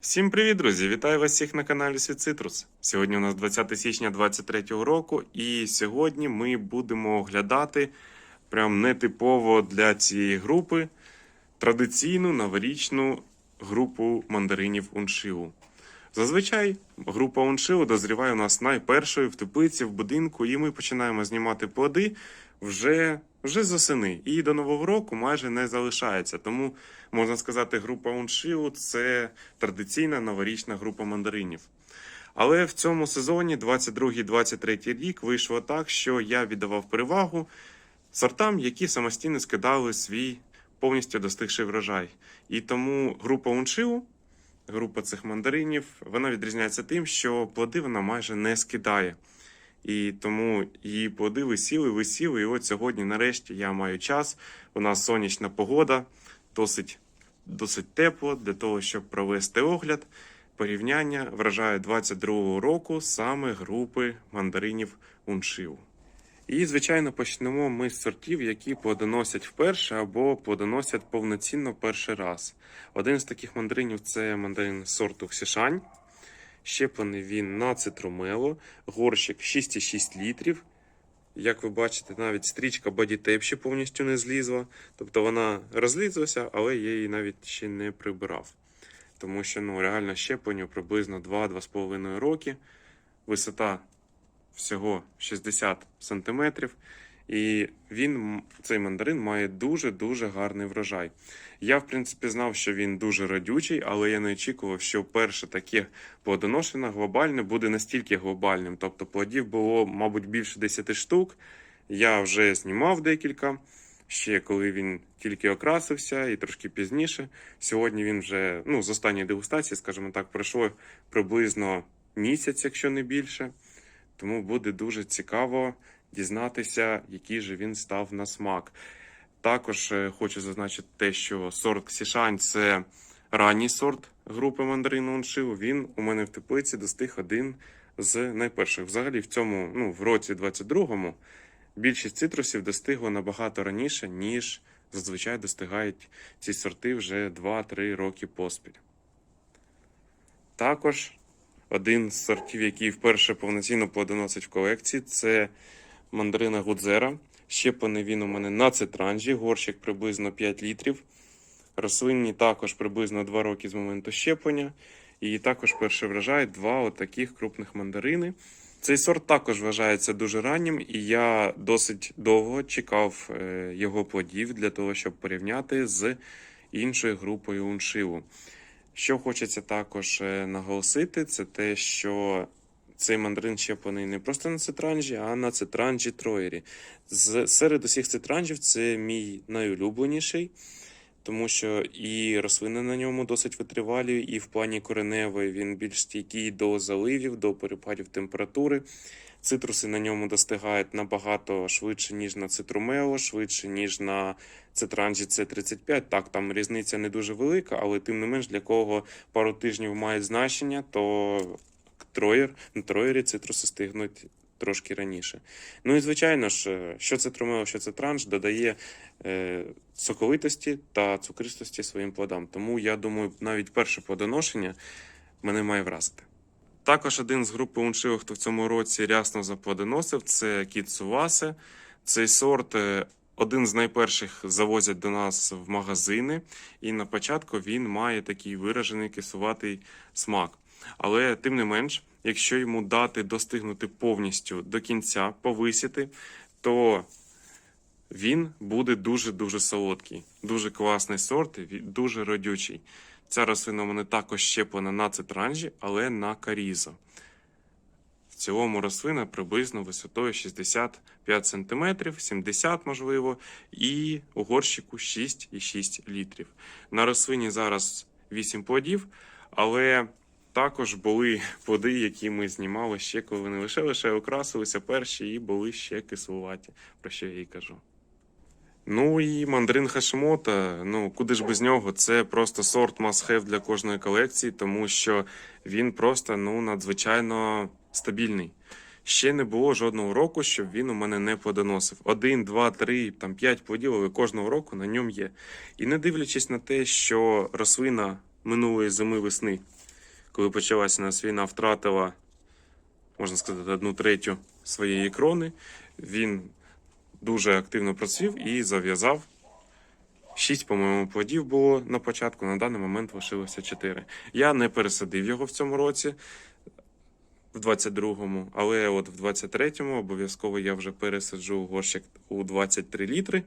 Всім привіт, друзі! Вітаю вас всіх на каналі Світ Цитрус. Сьогодні у нас 20 січня 2023 року, і сьогодні ми будемо оглядати прям нетипово для цієї групи традиційну новорічну групу мандаринів Уншиу. Зазвичай група Уншиу дозріває у нас найпершою в теплиці, в будинку, і ми починаємо знімати плоди вже, вже з осени. І до нового року майже не залишається. Тому можна сказати, група Уншиу це традиційна новорічна група мандаринів. Але в цьому сезоні, 22-23 рік, вийшло так, що я віддавав перевагу сортам, які самостійно скидали свій повністю достигший врожай. І тому група Уншиу, група цих мандаринів, вона відрізняється тим, що плоди вона майже не скидає. І тому її плоди висіли, висіли. І от сьогодні, нарешті, я маю час. У нас сонячна погода, досить, досить тепло для того, щоб провести огляд. Порівняння вражає 22-го року саме групи мандаринів Уншиу. І, звичайно, почнемо ми з сортів, які плодоносять вперше або плодоносять повноцінно перший раз. Один з таких мандаринів це мандарин сорту Ксішань. Щеплений він на цитрумело, горщик 6,6 літрів. Як ви бачите, навіть стрічка бодітеп ще повністю не злізла. Тобто вона розлізлася, але я її навіть ще не прибирав. Тому що ну, реально щепленню приблизно 2-2,5 роки. Висота всього 60 см. І він, цей мандарин, має дуже-дуже гарний врожай. Я, в принципі, знав, що він дуже родючий, але я не очікував, що перше таке плодоношення глобальне буде настільки глобальним. Тобто плодів було, мабуть, більше 10 штук. Я вже знімав декілька, ще коли він тільки окрасився, і трошки пізніше. Сьогодні він вже, ну, з останньої дегустації, скажімо так, пройшло приблизно місяць, якщо не більше. Тому буде дуже цікаво дізнатися, який же він став на смак. Також е, хочу зазначити те, що сорт Ксішань це ранній сорт групи мандарину Уншиу. Він у мене в теплиці достиг один з найперших. Взагалі, в цьому, ну, в році 22-му більшість цитрусів достигло набагато раніше, ніж зазвичай достигають ці сорти вже 2-3 роки поспіль. Також один з сортів, який вперше повноцінно плодоносить в колекції, це мандарина Гудзера. Щеплений він у мене на цитранжі, горщик приблизно 5 літрів. Рослинні також приблизно 2 роки з моменту щеплення. І також перший врожай два отаких крупних мандарини. Цей сорт також вважається дуже раннім, і я досить довго чекав е, його плодів для того, щоб порівняти з іншою групою уншиву. Що хочеться також е, наголосити, це те, що цей мандрин щеплений не просто на цитранжі, а на цитранжі троєрі. З, серед усіх цитранжів це мій найулюбленіший, тому що і рослини на ньому досить витривалі, і в плані кореневої він більш стійкий до заливів, до перепадів температури. Цитруси на ньому достигають набагато швидше, ніж на цитрумео, швидше, ніж на цитранжі С35. Так, там різниця не дуже велика, але тим не менш для кого пару тижнів мають значення, то троєр, на троєрі цитруси стигнуть трошки раніше. Ну і звичайно ж, е, що це тромео, що це транш, додає е, соковитості та цукристості своїм плодам. Тому я думаю, навіть перше плодоношення мене має вразити. Також один з групи уншивих, хто в цьому році рясно заплодоносив, це кіт Сувасе. Цей сорт е, один з найперших завозять до нас в магазини, і на початку він має такий виражений кисуватий смак. Але тим не менш, якщо йому дати достигнути повністю до кінця, повисіти, то він буде дуже-дуже солодкий, дуже класний сорт, дуже родючий. Ця рослина у мене також щеплена на цитранжі, але на карізо. В цілому рослина приблизно висотою 65 см, 70 можливо, і у горщику 6,6 літрів. На рослині зараз 8 плодів, але також були плоди, які ми знімали ще, коли вони лише лише окрасилися перші і були ще кислуваті, про що я і кажу. Ну і мандарин Хашимота, ну куди ж без нього? Це просто сорт must-have для кожної колекції, тому що він просто ну надзвичайно стабільний. Ще не було жодного року, щоб він у мене не плодоносив. Один, два, три, там п'ять плодів, але кожного року на ньому є. І не дивлячись на те, що рослина минулої зими весни коли почалася нас війна, втратила, можна сказати, одну третю своєї крони. Він дуже активно процвів і зав'язав. Шість, по-моєму, плодів було на початку, на даний момент лишилося чотири. Я не пересадив його в цьому році, в 22-му, але от в 23-му обов'язково я вже пересаджу горщик у 23 літри.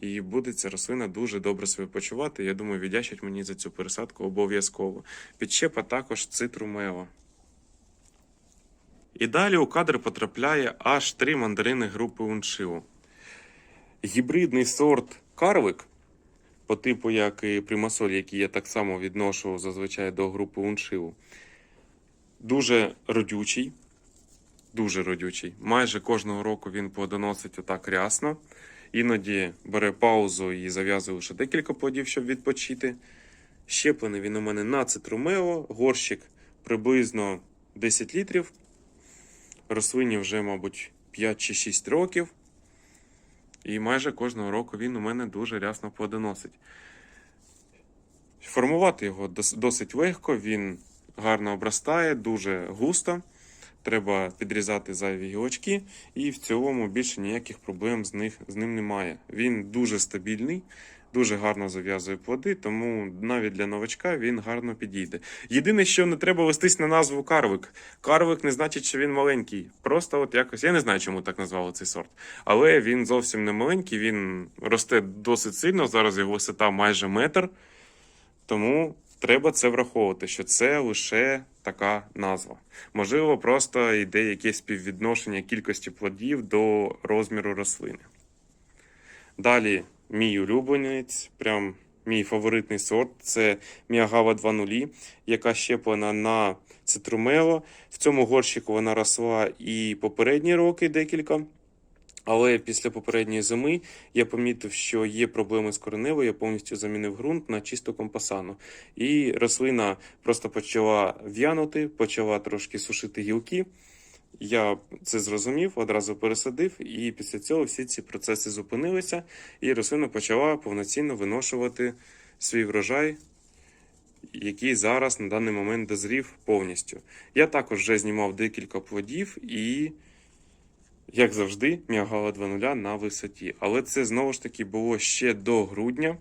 І буде ця рослина дуже добре себе почувати. Я думаю, віддячать мені за цю пересадку обов'язково. Підщепа також цитрумео. І далі у кадр потрапляє аж три мандарини групи Уншиу. Гібридний сорт Карвик, по типу як і примасоль, який я так само відношу зазвичай до групи Уншиу, дуже родючий. Дуже родючий. Майже кожного року він плодоносить отак рясно. Іноді бере паузу і зав'язує лише декілька плодів, щоб відпочити. Щеплений він у мене на цитрумео, горщик приблизно 10 літрів. Рослині вже, мабуть, 5 чи 6 років. І майже кожного року він у мене дуже рясно плодоносить. Формувати його досить легко, він гарно обростає, дуже густо. Треба підрізати зайві гілочки, і в цілому більше ніяких проблем з, них, з ним немає. Він дуже стабільний, дуже гарно зав'язує плоди, тому навіть для новачка він гарно підійде. Єдине, що не треба вестись на назву карвик. Карвик не значить, що він маленький. Просто от якось я не знаю, чому так назвали цей сорт. Але він зовсім не маленький, він росте досить сильно. Зараз його висота майже метр. Тому треба це враховувати, що це лише така назва. Можливо, просто йде якесь співвідношення кількості плодів до розміру рослини. Далі мій улюбленець, прям мій фаворитний сорт це Міагава 2.0, яка щеплена на цитрумело. В цьому горщику вона росла і попередні роки декілька. Але після попередньої зими я помітив, що є проблеми з кореневою, я повністю замінив ґрунт на чисту компасану. І рослина просто почала в'янути, почала трошки сушити гілки. Я це зрозумів, одразу пересадив, і після цього всі ці процеси зупинилися, і рослина почала повноцінно виношувати свій врожай, який зараз на даний момент дозрів повністю. Я також вже знімав декілька плодів і. Як завжди, Міагала 2.0 на висоті. Але це знову ж таки було ще до грудня.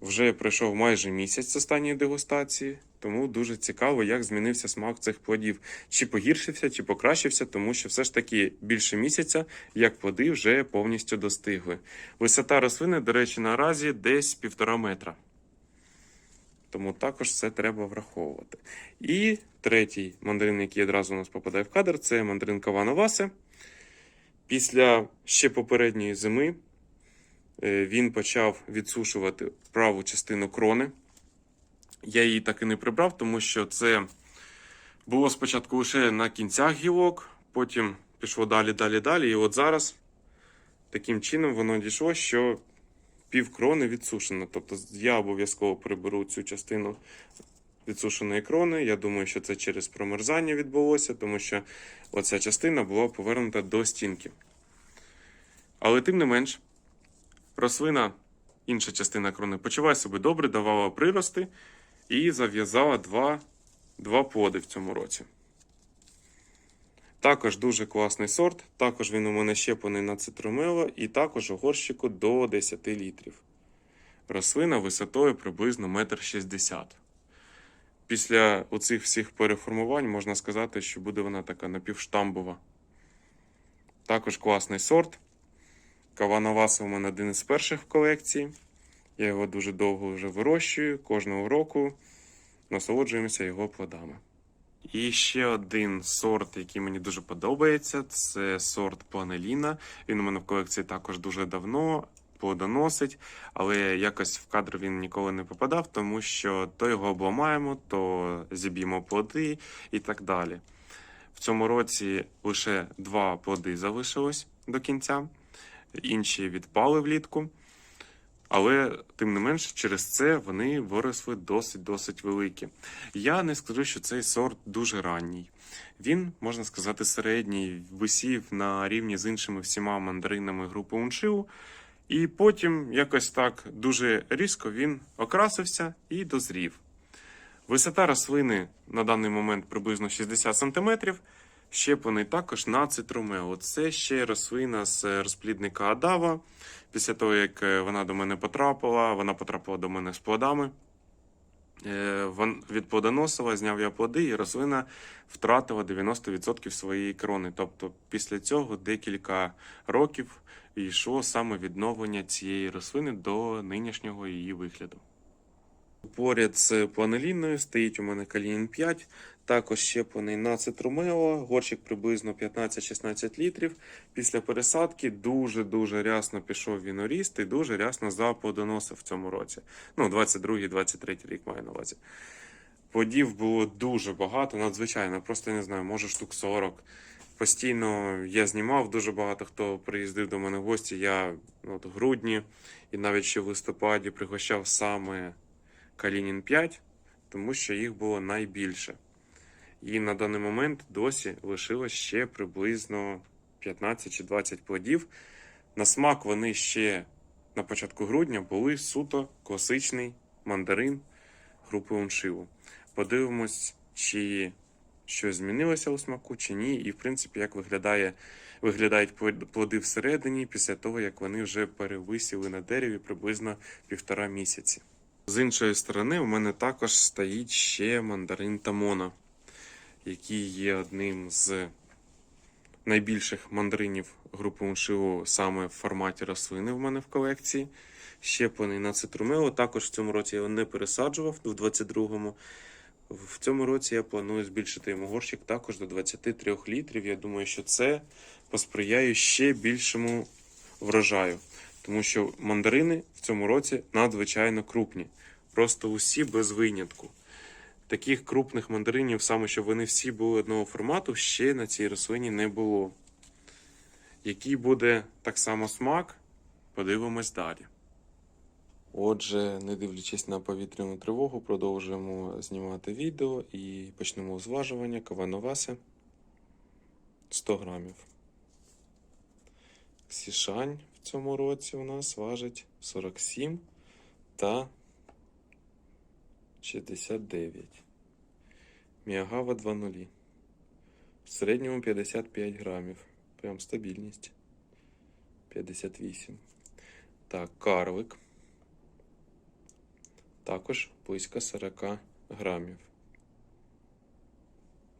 Вже пройшов майже місяць з останньої дегустації, тому дуже цікаво, як змінився смак цих плодів. Чи погіршився, чи покращився, тому що все ж таки більше місяця, як плоди вже повністю достигли. Висота рослини, до речі, наразі десь півтора метра. Тому також це треба враховувати. І третій мандарин, який одразу у нас попадає в кадр, це мандарин Кавановасе. Після ще попередньої зими е, він почав відсушувати праву частину крони. Я її так і не прибрав, тому що це було спочатку лише на кінцях гілок, потім пішло далі, далі, далі. І от зараз таким чином воно дійшло, що пів крони відсушено. Тобто я обов'язково приберу цю частину відсушеної крони. Я думаю, що це через промерзання відбулося, тому що оця частина була повернута до стінки. Але тим не менш, рослина, інша частина крони, почуває себе добре, давала прирости і зав'язала два, два плоди в цьому році. Також дуже класний сорт. Також він у мене щеплений на цитрумело і також у горщику до 10 літрів. Рослина висотою приблизно 1,60 м. Після оцих всіх переформувань можна сказати, що буде вона така напівштамбова. Також класний сорт. Кавановаса у мене один із перших в колекції. Я його дуже довго вже вирощую. Кожного року насолоджуємося його плодами. І ще один сорт, який мені дуже подобається, це сорт Планеліна. Він у мене в колекції також дуже давно плодоносить, але якось в кадр він ніколи не попадав, тому що то його обламаємо, то зіб'ємо плоди і так далі. В цьому році лише два плоди залишилось до кінця, інші відпали влітку. Але тим не менш, через це вони виросли досить-досить великі. Я не скажу, що цей сорт дуже ранній. Він, можна сказати, середній, висів на рівні з іншими всіма мандаринами групи Уншиу. І потім якось так дуже різко він окрасився і дозрів. Висота рослини на даний момент приблизно 60 см. Щеплений також на цитруме. Це ще рослина з розплідника Адава. Після того, як е, вона до мене потрапила, вона потрапила до мене з плодами. Е, Від плодоносила зняв я плоди, і рослина втратила 90% своєї крони. Тобто, після цього декілька років йшло саме відновлення цієї рослини до нинішнього її вигляду. Поряд з планеліною стоїть у мене калінін 5, також щеплений на цитрумело, горщик приблизно 15-16 літрів. Після пересадки дуже-дуже рясно пішов віноріст і дуже рясно заплодоносив в цьому році. Ну, 22-23 рік маю на увазі. Плодів було дуже багато, надзвичайно, просто не знаю, може штук 40. Постійно я знімав, дуже багато хто приїздив до мене в гості. Я от, в грудні і навіть ще в листопаді пригощав саме Калінін 5, тому що їх було найбільше. І на даний момент досі лишилось ще приблизно 15 чи 20 плодів. На смак вони ще на початку грудня були суто класичний мандарин групи Уншиву. Подивимось, чи щось змінилося у смаку, чи ні, і в принципі, як виглядає, виглядають плоди всередині після того, як вони вже перевисіли на дереві приблизно півтора місяці. З іншої сторони, у мене також стоїть ще мандарин Тамона, який є одним з найбільших мандаринів групи Уншио саме в форматі рослини в мене в колекції. Щеплений на цитрумео. Також в цьому році я його не пересаджував в 22-му. В цьому році я планую збільшити йому горщик також до 23 літрів. Я думаю, що це посприяє ще більшому врожаю. Тому що мандарини в цьому році надзвичайно крупні. Просто усі без винятку. Таких крупних мандаринів, саме щоб вони всі були одного формату, ще на цій рослині не було. Який буде так само смак, подивимось далі. Отже, не дивлячись на повітряну тривогу, продовжуємо знімати відео і почнемо зважування кавановаси 100 грамів. Сішань в цьому році у нас важить 47 та 69. Міагава 2.0. В середньому 55 грамів. Прям стабільність. 58. Так, карлик. Також близько 40 грамів.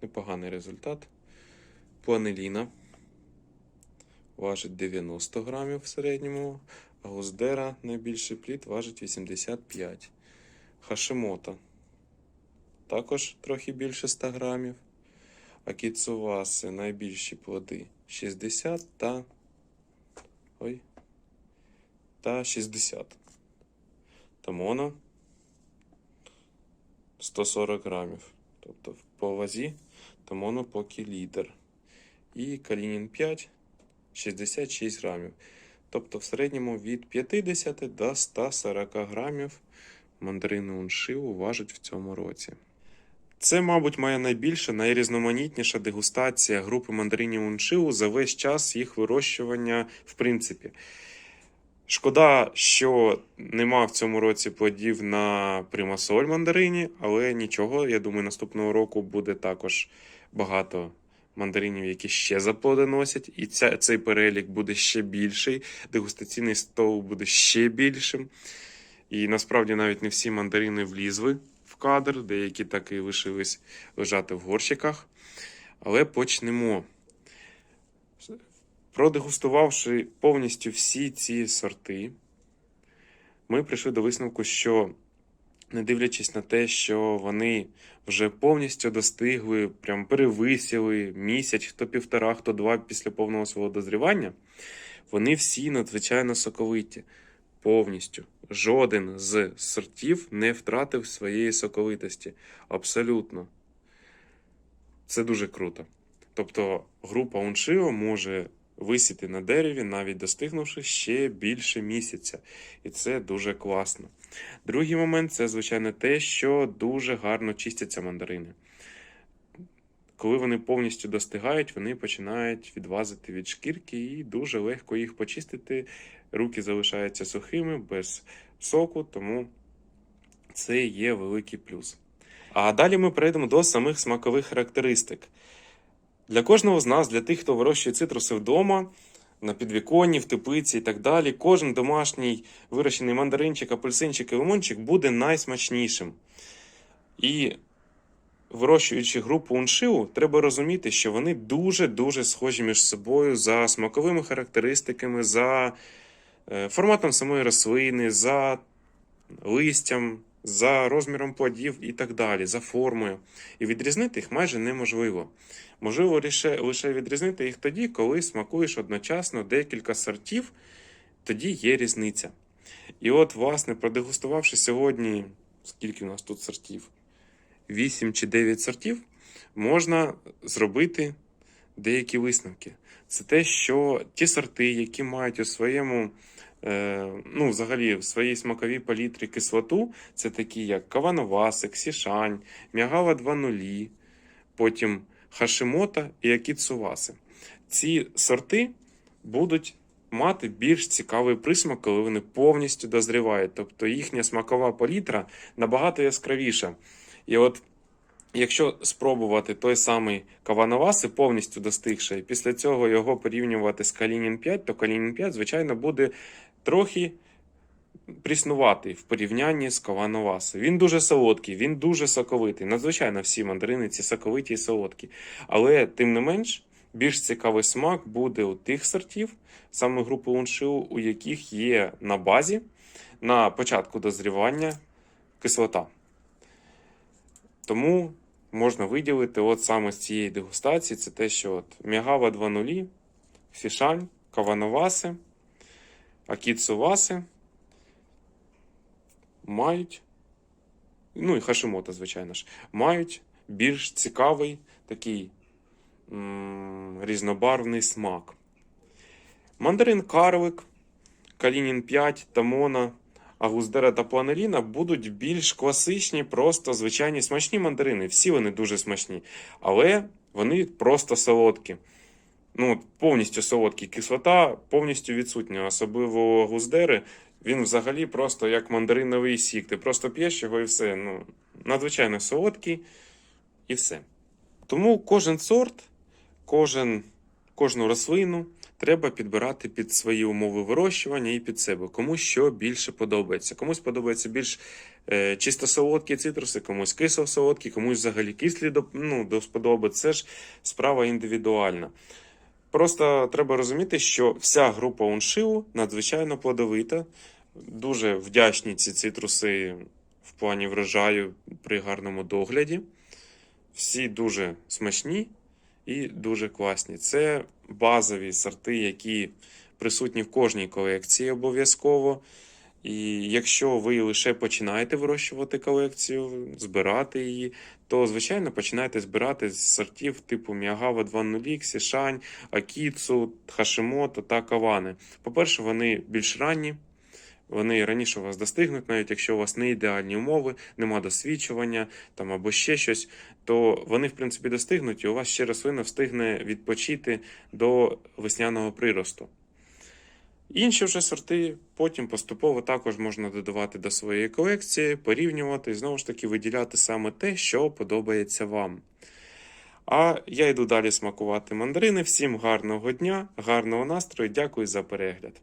Непоганий результат. Планеліна важить 90 грамів в середньому, а Гуздера найбільший плід важить 85. Хашимото також трохи більше 100 грамів. А кіцуваси найбільші плоди 60 та. Ой. Та 60. Тамона 140 грамів. Тобто по вазі Тамоно поки лідер. І Калінін 5 66 грамів. Тобто в середньому від 50 до 140 грамів мандарини уншиву важить в цьому році. Це, мабуть, моя найбільша, найрізноманітніша дегустація групи мандаринів уншиву за весь час їх вирощування, в принципі. Шкода, що нема в цьому році плодів на примасоль мандарині, але нічого. Я думаю, наступного року буде також багато мандаринів, які ще заплодоносять, і ця, цей перелік буде ще більший, дегустаційний стол буде ще більшим. І насправді навіть не всі мандарини влізли в кадр, деякі так і лишились лежати в горщиках. Але почнемо. Продегустувавши повністю всі ці сорти, ми прийшли до висновку, що не дивлячись на те, що вони вже повністю достигли, прям перевисіли місяць, хто півтора, хто два після повного свого дозрівання, вони всі надзвичайно соковиті. Повністю. Жоден з сортів не втратив своєї соковитості. Абсолютно. Це дуже круто. Тобто група Уншио може висіти на дереві, навіть достигнувши ще більше місяця. І це дуже класно. Другий момент це, звичайно, те, що дуже гарно чистяться мандарини. Коли вони повністю достигають, вони починають відвазити від шкірки і дуже легко їх почистити. Руки залишаються сухими, без соку, тому це є великий плюс. А далі ми перейдемо до самих смакових характеристик. Для кожного з нас, для тих, хто вирощує цитруси вдома, на підвіконні, в теплиці і так далі, кожен домашній вирощений мандаринчик, апельсинчик і лимончик буде найсмачнішим. І вирощуючи групу уншиу, треба розуміти, що вони дуже-дуже схожі між собою за смаковими характеристиками, за форматом самої рослини, за листям, за розміром плодів і так далі, за формою. І відрізнити їх майже неможливо. Можливо лише, відрізнити їх тоді, коли смакуєш одночасно декілька сортів, тоді є різниця. І от, власне, продегустувавши сьогодні, скільки у нас тут сортів? 8 чи 9 сортів, можна зробити деякі висновки. Це те, що ті сорти, які мають у своєму, е, ну, взагалі, в своїй смаковій палітрі кислоту, це такі, як Кавановасик, Сішань, Мягава 2.0, потім Хашимота і Акіцуваси. Ці сорти будуть мати більш цікавий присмак, коли вони повністю дозрівають. Тобто їхня смакова палітра набагато яскравіша. І от якщо спробувати той самий Кавановаси повністю достигший, після цього його порівнювати з Калінін 5, то Калінін 5, звичайно, буде трохи пріснуватий в порівнянні з Кавановаси. Він дуже солодкий, він дуже соковитий. Надзвичайно всі мандарини ці соковиті і солодкі. Але тим не менш, більш цікавий смак буде у тих сортів, саме групи уншиу, у яких є на базі на початку дозрівання кислота. Тому можна виділити от саме з цієї дегустації це те, що от Мягава 2.0, Фішань, Кавановаси, Акіцуваси мають, ну і Хашимота, звичайно ж, мають більш цікавий такий м- різнобарвний смак. Мандарин Карлик, Калінін 5, Тамона, Агуздера та Планеріна будуть більш класичні, просто звичайні смачні мандарини. Всі вони дуже смачні, але вони просто солодкі. Ну, повністю солодкі. Кислота повністю відсутня. Особливо гуздери, він взагалі просто як мандариновий сік. Ти просто п'єш його і все. Ну, надзвичайно солодкий і все. Тому кожен сорт, кожен, кожну рослину треба підбирати під свої умови вирощування і під себе. Кому що більше подобається. Комусь подобається більш е, чисто солодкі цитруси, комусь кисло солодкі, комусь взагалі кислі до, ну, до сподоби. Це ж справа індивідуальна. Просто треба розуміти, що вся група уншиу надзвичайно плодовита. Дуже вдячні ці цитруси в плані врожаю при гарному догляді. Всі дуже смачні і дуже класні. Це базові сорти, які присутні в кожній колекції обов'язково. І якщо ви лише починаєте вирощувати колекцію, збирати її, то звичайно починайте збирати з сортів типу Міагава 2.0, Сішань, Акіцу, Хашимото та Кавани. По-перше, вони більш ранні. Вони раніше вас достигнуть, навіть якщо у вас не ідеальні умови, нема досвідчування там або ще щось, то вони, в принципі, достигнуть, і у вас ще рослина встигне відпочити до весняного приросту. Інші вже сорти потім поступово також можна додавати до своєї колекції, порівнювати і знову ж таки виділяти саме те, що подобається вам. А я йду далі смакувати мандарини. Всім гарного дня, гарного настрою, дякую за перегляд.